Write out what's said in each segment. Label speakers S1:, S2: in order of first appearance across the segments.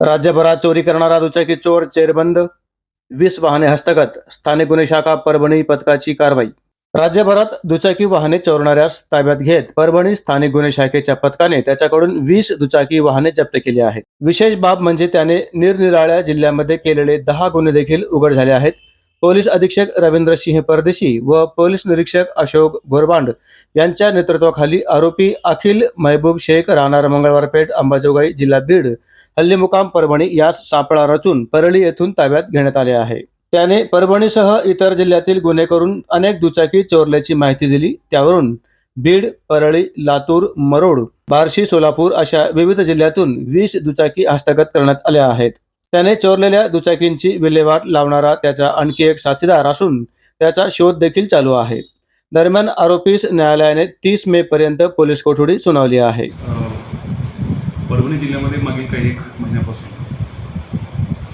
S1: राज्यभरात चोरी करणारा दुचाकी चोर चेरबंद वीस वाहने हस्तगत स्थानिक गुन्हे शाखा परभणी पथकाची कारवाई. राज्यभरात दुचाकी वाहने चोरणाऱ्यास ताब्यात घेत परभणी स्थानिक गुन्हे शाखेच्या पथकाने त्याच्याकडून वीस दुचाकी वाहने जप्त केली आहेत. विशेष बाब म्हणजे त्याने निरनिराळ्या जिल्ह्यामध्ये केलेले दहा गुन्हे देखील उघड झाले आहेत. पोलीस अधीक्षक रवींद्र सिंह परदेशी व पोलीस निरीक्षक अशोक गोरबांड यांच्या नेतृत्वाखाली आरोपी अखिल महबूब शेख राहणार मंगळवारपेठ अंबाजोगाई जिल्हा बीड हल्ली मुकाम परभणी यास सापळा रचून परळी येथून ताब्यात घेण्यात आले आहे. त्याने परभणीसह इतर जिल्ह्यातील गुन्हे करून अनेक दुचाकी चोरल्याची माहिती दिली. त्यावरून बीड परळी लातूर मरोड बार्शी सोलापूर अशा विविध जिल्ह्यातून वीस दुचाकी हस्तगत करण्यात आल्या आहेत. त्याने चोरलेल्या दुचाकींची विल्हेवाट लावणारा त्याचा आणखी एक साथीदार असून त्याचा शोध देखील चालू आहे. दरम्यान आरोपीस न्यायालयाने तीस मे पर्यंत पोलीस कोठडी सुनावली आहे.
S2: परभणी जिल्ह्यामध्ये मागील काही एक महिन्यापासून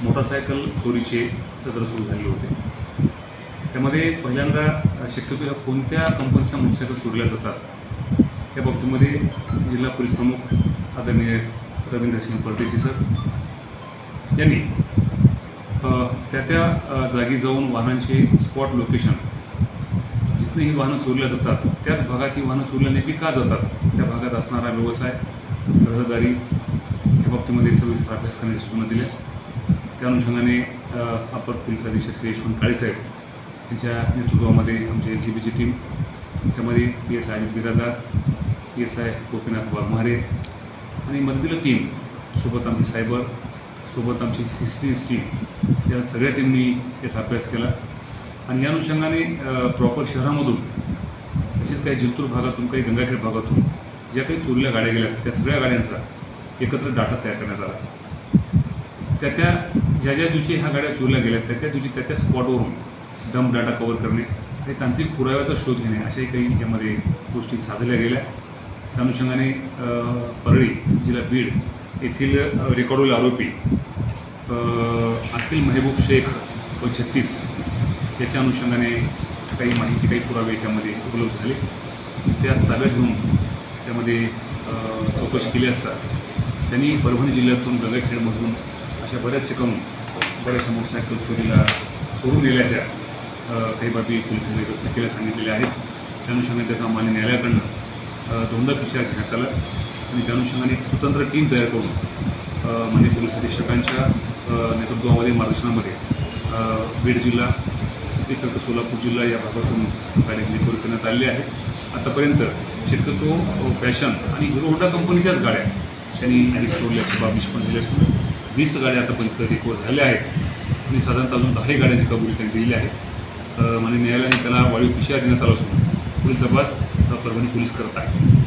S2: मोटारसायकल चोरीचे सत्र सुरू झाले होते. त्यामध्ये पहिल्यांदा शक्यतो ह्या कोणत्या कंपनीच्या मोटरसायकल चोरल्या जातात या बाबतीमध्ये जिल्हा पोलीस प्रमुख आदरणीय रवींद्र सिंह परदेशी सर यांनी त्या त्या जागी जाऊन वाहनांचे स्पॉट लोकेशन जिथं ही वाहनं चोरल्या जातात त्याच भागात ही वाहनं चोरल्या नेमकी का जातात? त्या भागात असणारा व्यवसाय रहदारी ह्या बाबतीमध्ये सविस्तर अभ्यास करण्याची सूचना दिल्या. त्या अनुषंगाने अपर पोलीस अधीक्षक श्री यशवंत काळेसाहेब यांच्या नेतृत्वामध्ये आमची एल सी बीची टीम त्यामध्ये P S I Ajit Biradar P S I Gopinath Waghmare आणि मदतीला टीम सोबत आमची सायबर सोबत आमची हिस्ट्री हिस्ट्री टीम या सगळ्या टीमनी याचा अभ्यास केला. आणि या अनुषंगाने प्रॉपर शहरामधून तसेच काही जिंतूर भागातून काही गंगाखेड भागातून ज्या काही चोरल्या गाड्या गेल्या त्या सगळ्या गाड्यांचा एकत्र डाटा तयार करण्यात आला. त्या त्या ज्या ज्या दिवशी ह्या गाड्या चोरल्या गेल्या त्या त्या दिवशी त्या त्या स्पॉटवरून डंप डाटा कव्हर करणे काही तांत्रिक पुराव्याचा शोध घेणे अशाही काही यामध्ये गोष्टी साधल्या गेल्या. त्या अनुषंगाने परळी जिल्हा बीड येथील रेकॉर्डवरील आरोपी अखिल महबूब शेख व छत्तीस याच्या अनुषंगाने काही माहिती काही पुरावे त्यामध्ये उपलब्ध झाले. त्यास ताब्यात घेऊन त्यामध्ये चौकशी केली असता त्यांनी परभणी जिल्ह्यातून गंगाखेडमधून अशा बऱ्याच ठिकाणून बऱ्याचशा मोटरसायकल चोरीला सोडून नेल्याच्या काही बाबी पोलिसांनी व्यक्त केल्या सांगितलेल्या आहेत. त्या अनुषंगाने त्याचा मान्य न्यायालयाकडनं दोनदा पी सी आर घेण्यात आला. आणि त्या अनुषंगाने एक स्वतंत्र टीम तयार करून म्हणजे पोलीस अधीक्षकांच्या नेतृत्वामध्ये मार्गदर्शनामध्ये बीड जिल्हा इतर तर सोलापूर जिल्हा या भागातून गाड्याची रिकव्हरी करण्यात आलेली आहे. आतापर्यंत शक्यतो फॅशन आणि हिरो होंडा कंपनीच्याच गाड्या त्यांनी अधिक सोडल्याची बाब निष्पन्न झाली असून वीस गाड्या आतापर्यंत रिकवर झाल्या आहेत. आणि साधारणतः अजून दहाही गाड्यांची कबुली त्यांनी दिलेली आहे. माननीय न्यायालयाने त्याला वाढीव पिशा देण्यात आला असून पुढील तपास परभणी पोलीस करत आहेत.